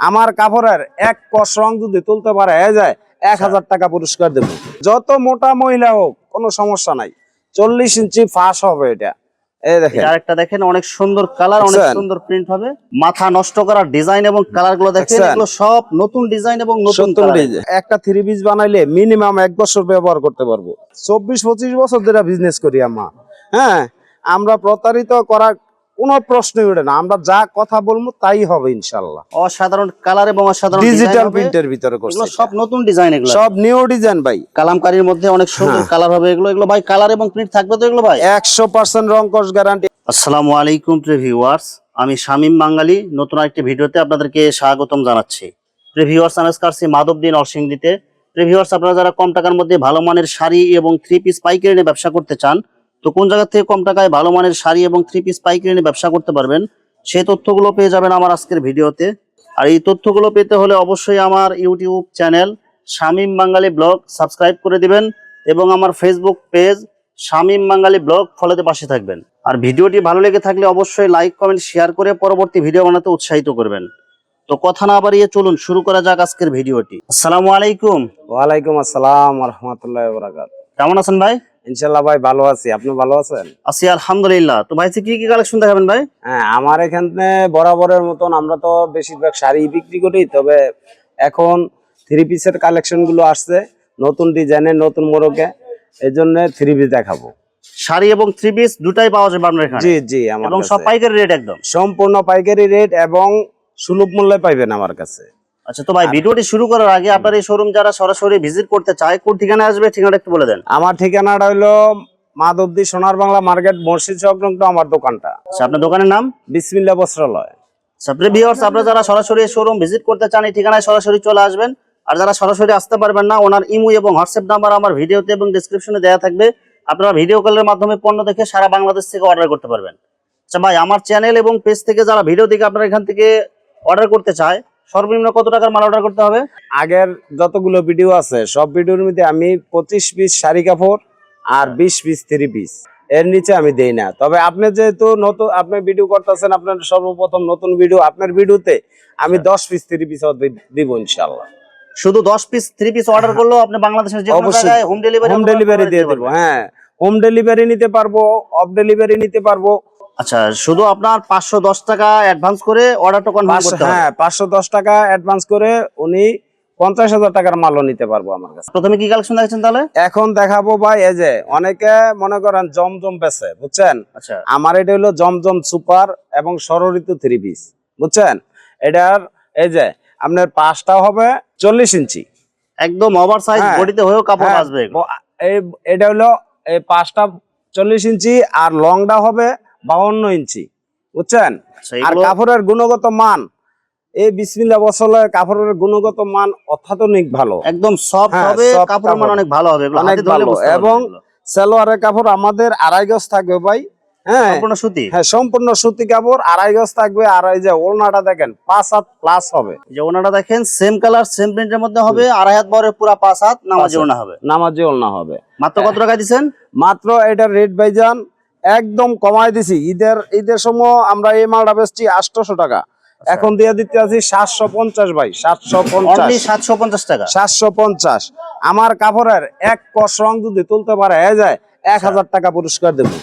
আমার কাপড়ের এক কষ রং যদি তুলতে পারে যায় এক হাজার টাকা পুরস্কার দেবো। যত মোটা মহিলা হোক কোনো সমস্যা নাই। চল্লিশ ইঞ্চি ফাঁস হবে এটা। এই দেখেন। আরেকটা দেখেন অনেক সুন্দর কালার অনেক সুন্দর প্রিন্ট হবে। মাথা নষ্ট করার ডিজাইন এবং কালারগুলো দেখেন এগুলো সব নতুন ডিজাইন এবং নতুন। একটা থ্রি পিস বানাইলে মিনিমাম এক বছর ব্যবহার করতে পারব। চব্বিশ পঁচিশ বছর ধরে বিজনেস করি আমা হ্যাঁ আমরা প্রতারিত করার কোনো প্রশ্নই ওঠে না। আমরা যা কথা বলব তাই হবে ইনশাল্লাহ। অসাধারণ কালার এবং অসাধারণ ডিজিটাল প্রিন্টের ভিতরে করছে সব নতুন ডিজাইন এগুলো। সব নিউ ডিজাইন ভাই। কালামকারীর মধ্যে অনেক সুন্দর হ্যাঁ। কালার হবে এগুলো। এগুলো ভাই কালার এবং প্রিন্ট থাকবে তো এগুলো ভাই? একশো পার্সেন্ট রং কস গ্যারান্টি আসসালামু আলাইকুম প্রিভিউয়ার্স আমি শামীম বাঙালি। নতুন আরেকটি ভিডিওতে আপনাদেরকে স্বাগতম জানাচ্ছি। প্রিভিউয়ার্স আমি আজকে আসছি মাধবদিন নরসিংদীতে প্রিভিউয়ার্স আপনারা যারা কম টাকার মধ্যে ভালো মানের শাড়ি এবং থ্রি পিস পাইকারি নিয়ে ব্যবসা করতে চান তো কোন জায়গা থেকে কম টাকায় ভালো মানের শাড়ি এবং থ্রি পিস পাইকারি নিয়ে ব্যবসা করতে পারবেন, সেই তথ্যগুলো পেয়ে যাবেন আমার আজকের ভিডিওতে। আর এই তথ্যগুলো পেতে হলে অবশ্যই আমার YouTube channel Shamim Bangali blog subscribe করে দিবেন এবং আমার Facebook page Shamim Bangali blog ফলোতে পাশে থাকবেন। আর ভিডিওটি ভালো লেগে থাকলে অবশ্যই লাইক কমেন্ট শেয়ার করে পরবর্তী ভিডিও বানাতে উৎসাহিত করবেন। তো কথা না বাড়িয়ে চলুন, শুরু করা যাক আজকের ভিডিওটি। আসসালামু আলাইকুম। ওয়ালাইকুম আসসালাম রহমতুল্লাহ বরাকাত কেমন আছেন ভাই? ইনশাল্লাহ ভাই ভালো আছি। আপনি ভালো আছেন? আছি আলহামদুলিল্লাহ। তো ভাই কি কি কালেকশন দেখাবেন ভাই? হ্যাঁ আমার এখানে বরাবরের মতন আমরা তো বেশিরভাগ শাড়ি বিক্রি করি তবে এখন থ্রি পিসের কালেকশনগুলো আসছে নতুন ডিজাইনের নতুন মোড়কে। এই জন্য থ্রি পিস দেখাবো। শাড়ি এবং থ্রি পিস দুটাই পাওয়া যাবে আপনার এখানে? জি জি আমার এবং সব পাইকারি রেট একদম? সম্পূর্ণ পাইকারি রেট এবং সুলভ মূল্যে পাইবেন আমার কাছে। আচ্ছা তো ভাই ভিডিওটি শুরু করার আগে আপনার এই শোরুম যারা সরাসরি ভিজিট করতে চায় কোন ঠিকানা আসবে ঠিকানা একটু বলে দেন। আমার ঠিকানাটা হইল মাধবদী সোনার বাংলা মার্কেট মসজিদ সংলগ্ন আমার দোকানটা। আচ্ছা আপনার দোকানের নাম? বিসমিল্লা বস্ত্রালয়। ভিউয়ার্স আপনারা যারা সরাসরি শোরুম ভিজিট করতে চান এই ঠিকানায় সরাসরি চলে আসবেন। আর যারা সরাসরি আসতে পারবেন না ওনার ইমো এবং হোয়াটসঅ্যাপ নাম্বার আমার ভিডিওতে এবং ডিসক্রিপশনে দেওয়া থাকবে। আপনারা ভিডিও কলের মাধ্যমে পণ্য দেখে সারা বাংলাদেশ থেকে অর্ডার করতে পারবেন। আচ্ছা ভাই আমার চ্যানেল এবং পেজ থেকে যারা ভিডিও দেখে আপনারা এখান থেকে অর্ডার করতে চায় সর্বনিম্ন কত টাকার মাল অর্ডার করতে হবে? আগের যতগুলো ভিডিও আছে সব ভিডিওর মধ্যে আমি পঁচিশ পিস শাড়ি কাপড় আর বিশ পিস থ্রি পিস এর নিচে আমি দেই না। তবে আপনি যেহেতু নতুন আপনি ভিডিও করতেছেন আপনার সর্বপ্রথম নতুন ভিডিও আপনার ভিডিওতে আমি দশ পিস থ্রি পিস দিব ইনশাল্লাহ শুধু দশ পিস থ্রি পিস অর্ডার করলেও আপনি বাংলাদেশের যে কোনো। জায়গায় হোম ডেলিভারি হোম ডেলিভারি দিয়ে দেবো হ্যাঁ। হোম ডেলিভারি নিতে পারব অফ ডেলিভারি নিতে পারব আচ্ছা শুধু আপনার পাঁচশো দশ টাকা অ্যাডভান্স করে অর্ডারটা কনফার্ম করতে হ্যাঁ পাঁচশো দশ টাকা অ্যাডভান্স করে উনি পঞ্চাশ হাজার টাকার মালও নিতে পারব আমার কাছে। প্রথমে কি কালেকশন দেখেছেন তাহলে? এখন দেখাবো ভাই এই যে অনেকে মনে করেন জমজম বেছে বুঝছেন? আচ্ছা। আমার এটা হলো জমজম সুপার এবং ষড়ঋতু থ্রি পিস বুঝছেন? এটার এই যে আপনার পাঁচটা হবে চল্লিশ ইঞ্চি। একদম ওভার সাইজ হ্যাঁ। বডিতে হয়েও কাপড় হ্যাঁ, আসবে এই- এটা হলো এই পাঁচটা চল্লিশ ইঞ্চি আর লংটা হবে বাউন্ন ইঞ্চি। বুঝছেন? আচ্ছা, আর কাপড়ের গুণগত মান এই বিসমিল্লা বছরের কাপড়ের গুণগত মান অত্যাধুনিক ভালো। একদম সফট হ্যাঁ, হবে কাপড়ের মান অনেক ভালো হবে অনেক ভালো। এবং। সালোয়ারের কাপড় আমাদের আড়াই গজ থাকবে ভাই হ্যাঁ। সম্পূর্ণ সুতি? হ্যাঁ সম্পূর্ণ সুতি কাপড় আড়াই গজ থাকবে। আর এই যে ওড়নাটা দেখেন পাঁচ হাত প্লাস হবে। যে ওনাটা দেখেন সেম কালার সেম প্রিন্টের মধ্যে হবে আড়াই হাত বরের পুরা পাঁচ হাত নামাজি। ওনা হবে। নামাজি ওড়না হবে। মাত্র কত টাকা দিচ্ছেন? মাত্র এটার রেট ভাইজান একদম কমাই দিছি। ঈদের ঈদের সময় আমরা এই মালটা বেচছি আটশোশো টাকা। এখন দিয়ে দিতে আছি সাতশো পঞ্চাশ ভাই সাতশো পঞ্চাশ। সাতশো পঞ্চাশ টাকা? সাতশো পঞ্চাশ। আমার কাপড়ের এক কষ রং যদি তুলতে পারে এ যায় এক হাজার টাকা পুরস্কার দেবো।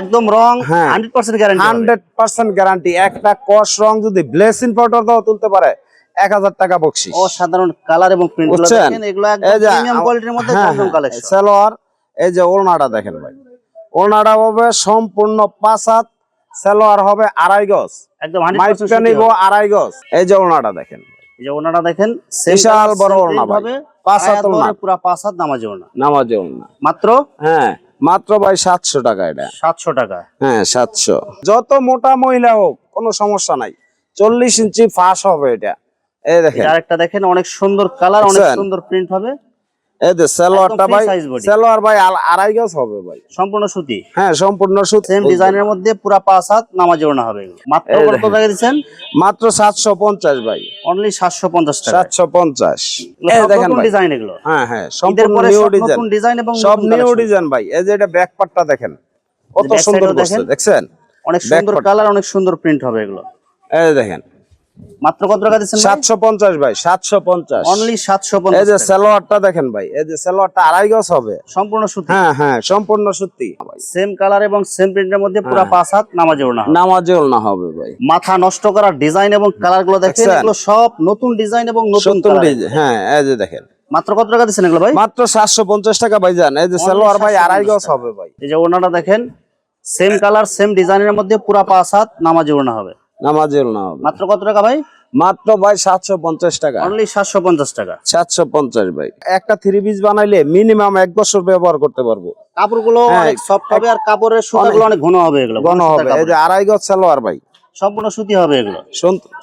একদম রং হ্যাঁ। Hundred percent guarantee hundred percent guarantee একটা কষ রং যদি ব্লেসিং পাউডার দাও তুলতে পারে এক হাজার টাকা বকশিস। অসাধারণ কালার এবং প্রিন্ট বুঝছেন? এগুলো একদম প্রিমিয়াম কোয়ালিটির মধ্যে হ্যাঁ, হ্যাঁ, কালেকশন সালোয়ার এই যে ওড়নাটা দেখেন ভাই। ওড়নাটা হবে সম্পূর্ণ পাঁচ হাত সালোয়ার হবে আড়াই গজ। একদম মাইপটা নিব আড়াই গজ। এই যে দেখেন। এই যে ওনাটা বিশাল বড় পুরা নামাজি ওনা। নামাজে মাত্র? হ্যাঁ মাত্র ভাই সাতশো টাকা এটা। সাতশো টাকা। হ্যাঁ সাতশো। যত মোটা মহিলা হোক কোনো সমস্যা নাই। চল্লিশ ইঞ্চি ফাঁস হবে এটা। এই দেখেন। আরেকটা দেখেন অনেক সুন্দর কালার অনেক সুন্দর প্রিন্ট হবে। এই যে সালোয়ারটা ভাই সালোয়ার ভাই আড়াই গজ হবে ভাই। সম্পূর্ণ সুতি? হ্যাঁ সম্পূর্ণ সুত। সেম ডিজাইনের মধ্যে পুরা পাঁচ হাত নামাজি ওড়না হবে মাত্র কত দেখেন। টাকা মাত্র ভাই। অনলি টাকা। সাতশো পঞ্চাশ। এগুলো এই দেখেন ভাই। ডিজাইন এগুলো। হ্যাঁ হ্যাঁ সম্পূর্ণ নিউ ডিজাইন নতুন ডিজাইন এবং সব নিউ ডিজাইন ভাই। এই যে এটা ব্যাক পার্টটা দেখেন। কত সুন্দর দেখেন। দেখছেন? অনেক সুন্দর কালার অনেক সুন্দর প্রিন্ট হবে এগুলো। এই দেখেন। মাত্র কত টাকা দিচ্ছেন সাতশো পঞ্চাশ ভাই সাতশো পঞ্চাশ। অনলি সাতশো এই যে সালোয়ারটা দেখেন ভাই এই যে সালোয়ারটা আড়াই গজ হবে। সম্পূর্ণ সুতি? হ্যাঁ হ্যাঁ সম্পূর্ণ সত্যি সেম কালার এবং সেম প্রিন্টের মধ্যে পুরো হ্যাঁ। পাঁচ হাত নামাজে ওড়না হবে। নামাজেও না হবে ভাই। মাথা নষ্ট করার ডিজাইন এবং কালারগুলো দেখেন? এগুলো সব নতুন ডিজাইন এবং নতুন। হ্যাঁ এই যে দেখেন। মাত্র কত টাকা দিচ্ছেন এগুলো ভাই? মাত্র সাতশো পঞ্চাশ টাকা ভাই জান। এই যে সালোয়ার ভাই আড়াই গজ হবে ভাই। এই যে ওড়নাটা দেখেন সেম কালার সেম ডিজাইনের মধ্যে পুরো পাঁচ হাত নামাজে ওড়না হবে। নামাজেও না হবে। মাত্র কত টাকা ভাই? মাত্র ভাই সাতশো পঞ্চাশ টাকা। অনলি সাতশো পঞ্চাশ টাকা। সাতশো পঞ্চাশ ভাই। একটা থ্রি পিস বানাইলে মিনিমাম এক বছর ব্যবহার করতে পারব। কাপড়গুলো হ্যাঁ, অনেক সফট হবে আর কাপড়ের সুতাগুলো অনেক। ঘন হবে এগুলো। ঘন হবে। এই। যে আড়াই গজ সালোয়ার ভাই। সম্পূর্ণ সুতি হবে এগুলো?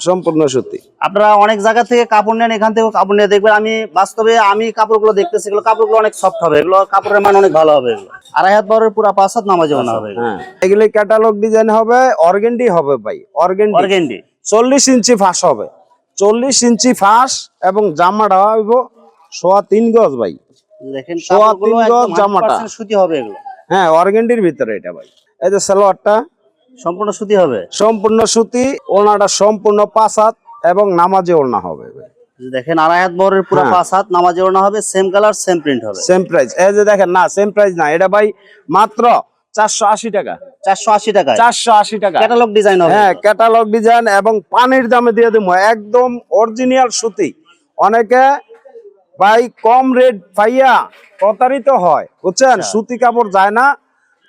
সম্পূর্ণ সুতি। আপনারা অনেক জায়গা থেকে কাপড় নেন এখান থেকে কাপড় নিয়ে দেখবেন। আমি বাস্তবে আমি কাপড়গুলো দেখতেছি এগুলো কাপড়গুলো অনেক সফট হবে। এগুলো কাপড়ের মান অনেক ভালো হবে এগুলো। আড়াই হাত বরের পুরো পাঁচ হাত নামাজে হবে হ্যাঁ। ক্যাটালগ ডিজাইন হবে অর্গেন্ডি হবে ভাই অর্গেন্ডি অর্গেন্ডি চল্লিশ ইঞ্চি ফাঁস হবে। চল্লিশ ইঞ্চি ফাঁস এবং জামাটা হইব সোয়া তিন গজ ভাই। দেখেন সোয়া তিন গজ জামাটা। সুতি হবে এগুলো। হ্যাঁ অর্গেন্ডির ভিতরে এটা ভাই। এই যে সালোয়ারটা সম্পূর্ণ সুতি হবে? সম্পূর্ণ সুতি ওনাটা সম্পূর্ণ পাঁচ হাত এবং নামাজে ওড়না হবে। দেখেন আড়াই হাত বরের পুরো হ্যাঁ। পাঁচ হাত নামাজে ওড়না হবে সেম কালার সেম প্রিন্ট হবে। সেম প্রাইস এই যে দেখেন না সেম প্রাইস না। এটা ভাই মাত্র চারশো আশি টাকা। চারশো আশি টাকা চারশো আশি টাকা। ক্যাটালগ ডিজাইন হবে। হ্যাঁ ক্যাটালগ ডিজাইন এবং পানির দামে দিয়ে দেবো। একদম অরিজিনাল সুতি। অনেকে ভাই কম রেট পাইয়া প্রতারিত হয়। বুঝছেন? আচ্ছা। সুতি কাপড় যায় না।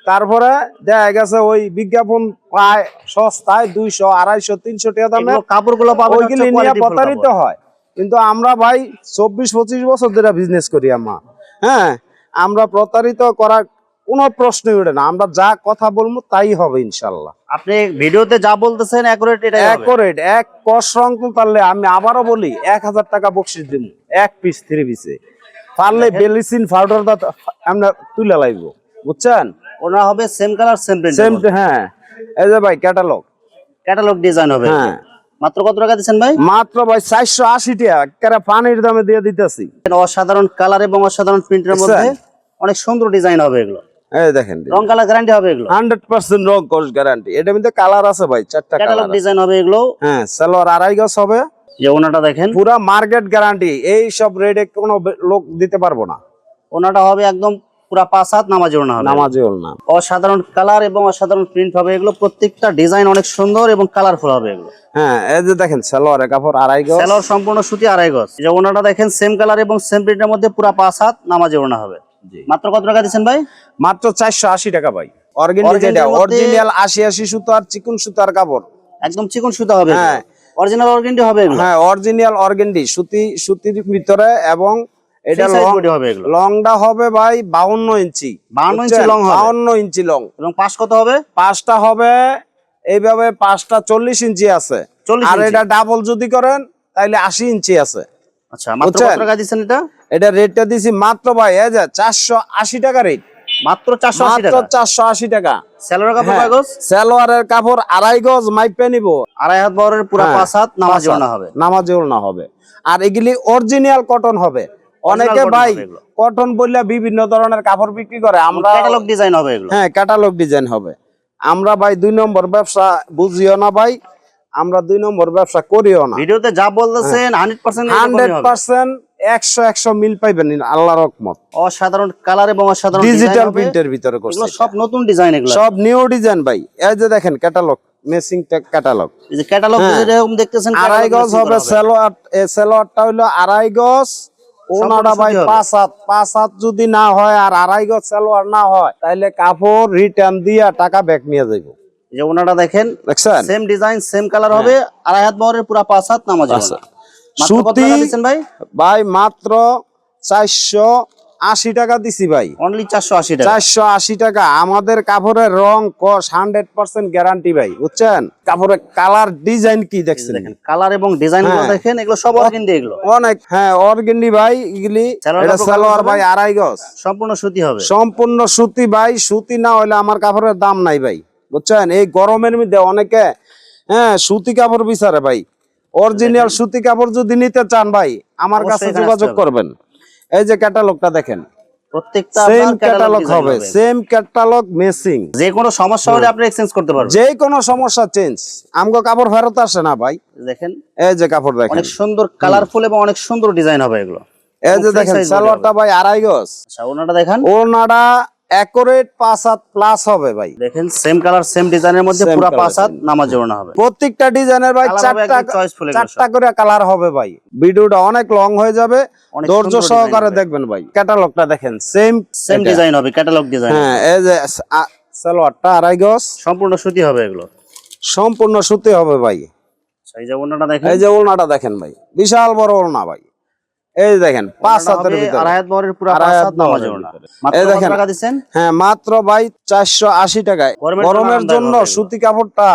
তারপরে দেখা গেছে ওই বিজ্ঞাপন পায় সস্তায় দুইশো আড়াইশো তিনশো টাকা দামে কাপড়গুলো ওইগুলি নিয়ে প্রতারিত হয়। কিন্তু আমরা ভাই চব্বিশ পঁচিশ বছর ধরে বিজনেস করি আমা হ্যাঁ আমরা প্রতারিত করার কোনো প্রশ্নই ওঠে না। আমরা যা কথা বলব তাই হবে ইনশাল্লাহ। আপনি ভিডিওতে যা বলতেছেন অ্যাকুরেট এক কষ পারলে আমি আবারও বলি এক হাজার টাকা বকশিস দিব এক পিস থ্রি পিসে পারলে বেলিসিন পাউডার দা আমরা তুলে লাগবো বুঝছেন? ওনা হবে same colour same print same হ্যাঁ। এই যে ভাই ক্যাটালগ ক্যাটালগ ডিজাইন হবে। হ্যাঁ। মাত্র কত টাকা দিচ্ছেন ভাই? মাত্র ভাই চারশো আশি টাকা। কেরা পানির দামে দিয়ে দিতেছি। অসাধারণ কালার এবং অসাধারণ প্রিন্টের মধ্যে অনেক সুন্দর ডিজাইন হবে এগুলো। এই দেখেন রং কালার গ্যারান্টি হবে এগুলো। হান্ড্রেড পার্সেন্ট রং কোর্স গ্যারান্টি এটার মধ্যে কালার আছে ভাই চারটা ক্যাটালগ কালার ডিজাইন হবে এগুলো। হ্যাঁ সালোয়ার আড়াই গজ হবে। যে ওনাটা দেখেন। পুরা মার্কেট গ্যারান্টি এই সব রেটে কোনো লোক দিতে পারব না। ওনাটা হবে একদম পুরা পাঁচ হাত নামাজি ওনা হবে। নামাজি নাম অসাধারণ কালার এবং অসাধারণ প্রিন্ট হবে এগুলো। প্রত্যেকটা ডিজাইন অনেক সুন্দর এবং কালারফুল হবে এগুলো। হ্যাঁ এই যে দেখেন সালোয়ারের কাপড় আড়াই গজ। সেলোর সম্পূর্ণ সুতি আড়াই গজ। যে ওনাটা দেখেন সেম কালার এবং সেম প্রিন্টের মধ্যে পুরা পাঁচ হাত নামাজি ওনা হবে। জি। মাত্র কত টাকা দিচ্ছেন ভাই? মাত্র চারশো আশি টাকা ভাই। Organdy যেটা অরিজিনাল আশি আশি সুতার চিকুন সুতার কাপড়। একদম চিকন সুতা হবে হ্যাঁ। অরিজিনাল অর্গেন্ডি হবে হ্যাঁ অরিজিনাল অর্গেন্ডি সুতি সুতির ভিতরে এবং এটা লং হবে এগুলো। লংটা হবে ভাই বাউন্ন ইঞ্চি। 52 ইঞ্চি long হবে। বাউন্ন ইঞ্চি লং এবং পাশ কত হবে? পাঁচটা হবে এইভাবে পাঁচটা চল্লিশ ইঞ্চি আছে। আর এটা ডাবল যদি করেন তাহলে আশি ইঞ্চি আছে। আচ্ছা মাত্র কত টাকা দিচ্ছেন এটা? এটা রেটটা দিছি মাত্র ভাই এই যে চারশো আশি টাকা রেট মাত্র চারশো আশি মাত্র টাকা চারশো আশি টাকা। সেলোর কাপড় হ্যাঁ। কয় গজ? সালোয়ারের কাপড় আড়াই গজ মাইপে নিব। আড়াই হাত বহরের পুরা হ্যাঁ, পাঁচ হাত নামাজি হবে। নামাজ হবে। আর এগুলি অরিজিনাল কটন হবে। অনেকে ভাই কটন বললে বিভিন্ন ধরনের কাপড় বিক্রি করে। আমরা ক্যাটালগ ডিজাইন হবে এগুলো। হ্যাঁ ক্যাটালগ ডিজাইন হবে। আমরা ভাই দুই নম্বর ব্যবসা বুঝিও না ভাই। আমরা দুই নম্বর ব্যবসা করিও না। ভিডিওতে যা বলতেছেন হান্ড্রেড পার্সেন্ট হান্ড্রেড পার্সেন্ট একশো একশো মিল পাইবেন আল্লাহ রকমত অসাধারণ কালার এবং অসাধারণ ডিজিটাল প্রিন্টের ভিতরে করছে। এগুলো সব নতুন ডিজাইন এগুলো। সব নিউ ডিজাইন ভাই। এই যে দেখেন ক্যাটালগ মেসিং ক্যাটালগ এই যে ক্যাটালগ। যেরকম দেখতেছেন আড়াই গজ হবে করা সেলোয়ার এ সেলোয়ারটা হইল আড়াই গজ। ওনাটা ভাই পাঁচ হাত পাঁচ হাত যদি না হয় আর আড়াই গজ সালোয়ার না হয় তাহলে কাপড় রিটার্ন দিয়ে টাকা ব্যাক নিয়ে যাইব। যে ওনাটা দেখেন সেম ডিজাইন সেম কালার হবে আড়াই হাত বহরের পুরা পাঁচ হাত নামাজ সুতি ভাই? ভাই মাত্র চারশো আশি টাকা দিছি ভাই। অনলি চারশো আশি টাকা। চারশো আশি টাকা। আমাদের কাপড়ের রং কস হান্ড্রেড পার্সেন্ট গ্যারান্টি ভাই বুঝছেন? কাপড়ের কালার ডিজাইন কি দেখছেন? কালার এবং ডিজাইন হ্যাঁ। দেখেন এগুলো সব অর্গেন্ডি এগুলো। অনেক হ্যাঁ অর্গেন্ডি ভাই এগুলি সালোয়ার এটা সালোয়ার ভাই আড়াই গজ। সম্পূর্ণ সুতি হবে। সম্পূর্ণ সুতি ভাই সুতি না হলে আমার কাপড়ের দাম নাই ভাই বুঝছেন? এই গরমের মধ্যে অনেকে হ্যাঁ সুতি কাপড় বিচারে ভাই। অরিজিনাল সুতি কাপড় যদি নিতে চান ভাই আমার কাছে যোগাযোগ করবেন। এই যে ক্যাটালগটা দেখেন। প্রত্যেকটা সেম ক্যাটালগ হবে। সেম ক্যাটালগ মেসিং যে কোনো সমস্যা হলে আপনি এক্সচেঞ্জ করতে পারবেন। যে কোনো সমস্যা চেঞ্জ আমগো কাপড় ফেরত আসে না ভাই। দেখেন। এই যে কাপড় দেখেন। অনেক সুন্দর কালারফুল এবং অনেক সুন্দর ডিজাইন হবে এগুলো। এই যে দেখেন সালোয়ারটা ভাই আড়াই গজ। আচ্ছা ওনাটা দেখেন। ওনাটা অ্যাকুরেট পাঁচ হাত প্লাস হবে ভাই। দেখেন সেম কালার সেম ডিজাইনের মধ্যে পুরো color, পাঁচ হাত নামাজ ওড়না হবে। প্রত্যেকটা ডিজাইনের ভাই চারটা চারটা করে কালার হবে ভাই। ভিডিওটা অনেক লং হয়ে যাবে। ধৈর্য সহকারে দেখবেন ভাই। ক্যাটালগটা দেখেন সেম সেম ডিজাইন হবে ক্যাটালগ ডিজাইন হ্যাঁ এই যে সালোয়ারটা আড়াই গজ। সম্পূর্ণ সুতি হবে এগুলো? সম্পূর্ণ সুতি হবে ভাই। আচ্ছা, এই যে ওনাটা দেখেন। এই যে ওলনাটা দেখেন ভাই। বিশাল বড় ওলনা ভাই। এই দেখেন পাঁচ হাতের এই দেখেন। হ্যাঁ মাত্র ভাই চারশো আশি টাকায়। গরমের জন্য। সুতি কাপড়টা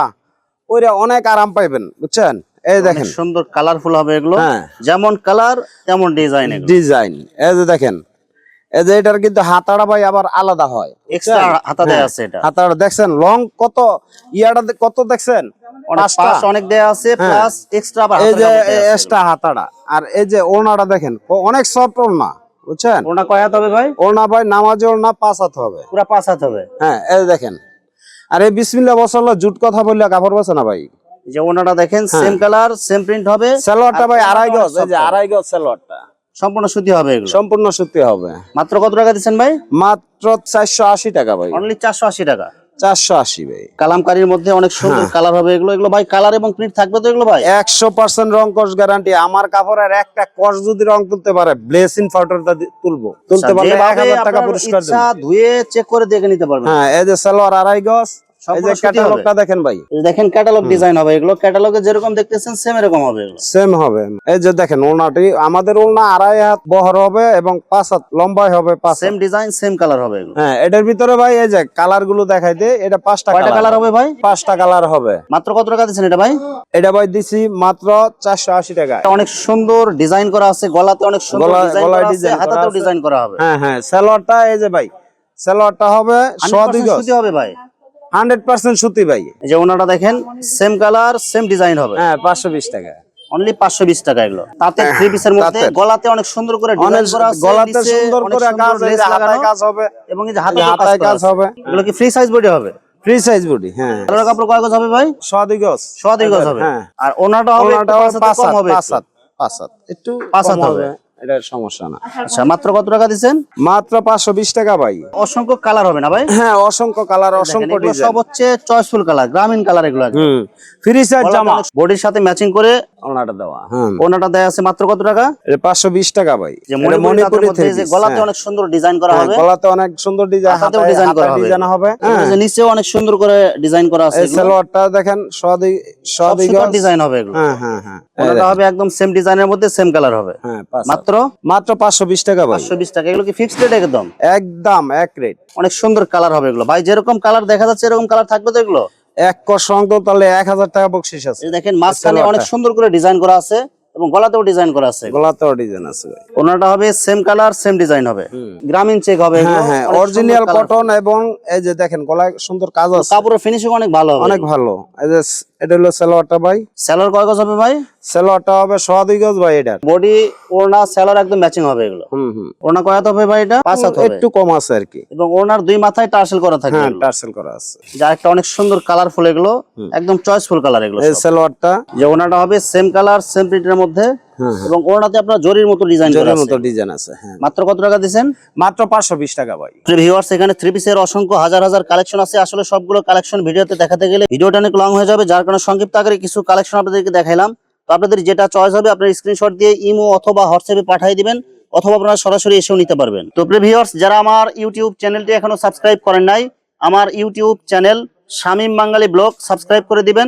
ওইটা অনেক আরাম পাইবেন বুঝছেন? এই দেখেন। সুন্দর কালারফুল হবে এগুলো। হ্যাঁ। যেমন কালার তেমন ডিজাইন ডিজাইন এই যে দেখেন এই যে এটার কিন্তু হাতাটা ভাই আবার আলাদা হয় এক্সট্রা হাতা দেয়া আছে এটা। হাতাটা দেখছেন লং কত ইয়াটা কত দেখছেন? অনেক দেয়া আছে হ্যাঁ। প্লাস এক্সট্রা আবার এই যে এক্সট্রা হাতাটা। আর এই যে ওড়নাটা দেখেন অনেক সফট ওড়না বুঝছেন? ওড়না কয় হাত হবে ভাই? ওড়না ভাই নামাজে ওড়না পাঁচ হাত হবে। পুরো পাঁচ হাত হবে? হ্যাঁ এই দেখেন। আর এই বিসমিল্লা বসাল্লা জুট কথা বললে কাপড় বসে না ভাই? যে ওড়নাটা দেখেন সেম কালার সেম প্রিন্ট হবে। সালোয়ারটা ভাই আড়াই গজ এই যে আড়াই গজ সালোয়ারটা। সম্পূর্ণ সুতি হবে এগুলো। সম্পূর্ণ সুতি হবে। মাত্র কত টাকা দিচ্ছেন ভাই? মাত্র চারশো আশি টাকা ভাই। অনলি চারশো আশি টাকা। চারশো আশি ভাই। কালামকারীর মধ্যে অনেক সুন্দর হ্যাঁ। কালার হবে। এগুলো এগুলো ভাই কালার এবং প্রিন্ট থাকবে তো এগুলো ভাই? একশো পার্সেন্ট রং কস গ্যারান্টি আমার কাপড়ের একটা কস যদি রং তুলতে পারে ব্লেসিং পাউডারটা তুলবো। তুলতে পারলে এক হাজার টাকা পুরস্কার ধুয়ে চেক করে দেখে নিতে পারবে হ্যাঁ এই যে সালোয়ার আড়াই গজ ক্যাটালগটা দেখেন ভাই। দেখেন ক্যাটালগ ডিজাইন হবে। এগুলো ক্যাটালগে যেরকম দেখতেছেন সেম এরকম হবে সেম হবে। এই যে দেখেন ওনাটি আমাদের ওনা আড়াই হাত বহর হবে এবং পাঁচ হাত লম্বাই হবে পাঁচ সেম ডিজাইন সেম কালার হবে হ্যাঁ এটার ভিতরে ভাই এই যে কালারগুলো দেখাই দে এটা পাঁচটা কয়টা কালার হবে ভাই? পাঁচটা কালার হবে। মাত্র কত টাকা দিচ্ছেন এটা ভাই? এটা ভাই দিছি মাত্র চারশো আশি টাকা। এটা অনেক সুন্দর ডিজাইন করা আছে গলাতে অনেক সুন্দর গলা- ডিজাইন করা হাতাতেও ডিজাইন হবে। হ্যাঁ হ্যাঁ সালোয়ারটা এই যে ভাই সালোয়ারটা হবে 100% গজ হবে ভাই। হান্ড্রেড পার্সেন্ট সুতি ভাই। যে ওনাটা দেখেন সেম কালার সেম ডিজাইন হবে। হ্যাঁ পাঁচশো বিশ টাকা। অনলি পাঁচশো বিশ টাকা এগুলো। তাতে থ্রি পিসের মধ্যে গলাতে অনেক সুন্দর করে গলাতে সুন্দর করে কাজ হবে। এবং হাতে কাজ হবে। এগুলো কি ফ্রি সাইজ বডি হবে? ফ্রি সাইজ বডি হ্যাঁ। কালার কাপড় কয় গজ হবে ভাই? সোয়াদি গজ। সোয়াদি গজ হবে। হ্যাঁ আর ওনাটা হবে ওনাটা হবে পাঁচ হবে পাঁচ হাত একটু পাঁচ হবে। এটা সমস্যা না। আচ্ছা মাত্র কত টাকা দিচ্ছেন? মাত্র পাঁচশো বিশ টাকা ভাই। অসংখ্য কালার হবে না ভাই? হ্যাঁ অসংখ্য কালার অসংখ্য ডিজাইন সব হচ্ছে চয়েসফুল কালার গ্রামীণ কালার এগুলো হুম ফ্রি সাইজ জামা। বডির সাথে ম্যাচিং করে ওনাটা দেওয়া হ্যাঁ ওনাটা দেয়া আছে মাত্র কত টাকা? এটা পাঁচশো বিশ টাকা ভাই। মণিপুরি গলাতে হ্যাঁ। অনেক সুন্দর ডিজাইন করা হ্যাঁ, হবে। গলাতে অনেক সুন্দর ডিজাইন ডিজাইন করা হবে। ডিজাইন হবে এগুলো হ্যাঁ। নিচেও অনেক সুন্দর করে ডিজাইন করা আছে সালোয়ারটা দেখেন সোয়াদি সোয়াদি ডিজাইন হবে এগুলো। হ্যাঁ হ্যাঁ হ্যাঁ। ওনাটা হবে একদম সেম ডিজাইনের মধ্যে সেম কালার হবে। হ্যাঁ হাত। মাত্র? মাত্র পাঁচশো বিশ টাকা পাঁচশো বিশ টাকা। এগুলো কি ফিক্সড রেট একদম? একদম এক রেট অনেক সুন্দর কালার হবে এগুলো। ভাই যেরকম কালার দেখা যাচ্ছে এরকম কালার থাকবে তো এগুলো? এক সঙ্গ তাহলে এক হাজার টাকা বকশিস আছে। দেখেন মাঝখানে অনেক সুন্দর করে ডিজাইন করা আছে। এবং গলাতেও ডিজাইন করা আছে। গলাতেও ডিজাইন আছে ওনাটা হবে সেম কালার সেম ডিজাইন হবে। গ্রামীণ চেক হবে। হ্যাঁ হ্যাঁ অরিজিনাল কটন এবং এই যে দেখেন গলায় সুন্দর কাজ আছে। কাপড়ের ফিনিশিং অনেক ভালো হবে। অনেক ভালো। এই যে এটা হলো সালোয়ারটা ভাই। কয় গজ হবে ভাই? সালোয়ারটা হবে সোয়া দুই গজ ভাই এটার। বডি ওড়না একদম ম্যাচিং হবে এগুলো। হুম হুম। ওড়না কয় হবে ভাই এটা? পাঁচ হাত একটু কম আছে আর কি। এবং ওড়নার দুই মাথায় টার্সেল করা থাকে হ্যাঁ টার্সেল করা আছে। যা একটা অনেক সুন্দর কালারফুল এগুলো। একদম চয়েসফুল কালার এগুলো এই। সালোয়ারটা। যে ওনাটা হবে সেম কালার সেম প্রিন্টের মধ্যে হ্যাঁ এবং ওনাতে আপনার জরির মতো ডিজাইন জরির মতো ডিজাইন আছে হ্যাঁ। মাত্র কত টাকা দিবেন মাত্র পাঁচশো বিশ টাকা ভাই। ভিউয়ার্স এখানে থ্রি পিসের অসংখ্য হাজার হাজার কালেকশন আছে। আসলে সবগুলো কালেকশন ভিডিওতে দেখাতে গেলে ভিডিওটা অনেক লং হয়ে যাবে। যার কারণে সংক্ষিপ্ত আকারে কিছু কালেকশন আপনাদেরকে দেখাইলাম। তো আপনাদের যেটা চয়েস হবে আপনার স্ক্রিনশট দিয়ে ইমো অথবা হোয়াটসঅ্যাপে পাঠিয়ে দিবেন অথবা আপনারা সরাসরি এসেও নিতে পারবেন। তো ভিউয়ার্স যারা আমার ইউটিউব চ্যানেলটি এখনও সাবস্ক্রাইব করেন নাই আমার YouTube channel Shamim Bangali blog subscribe করে দিবেন।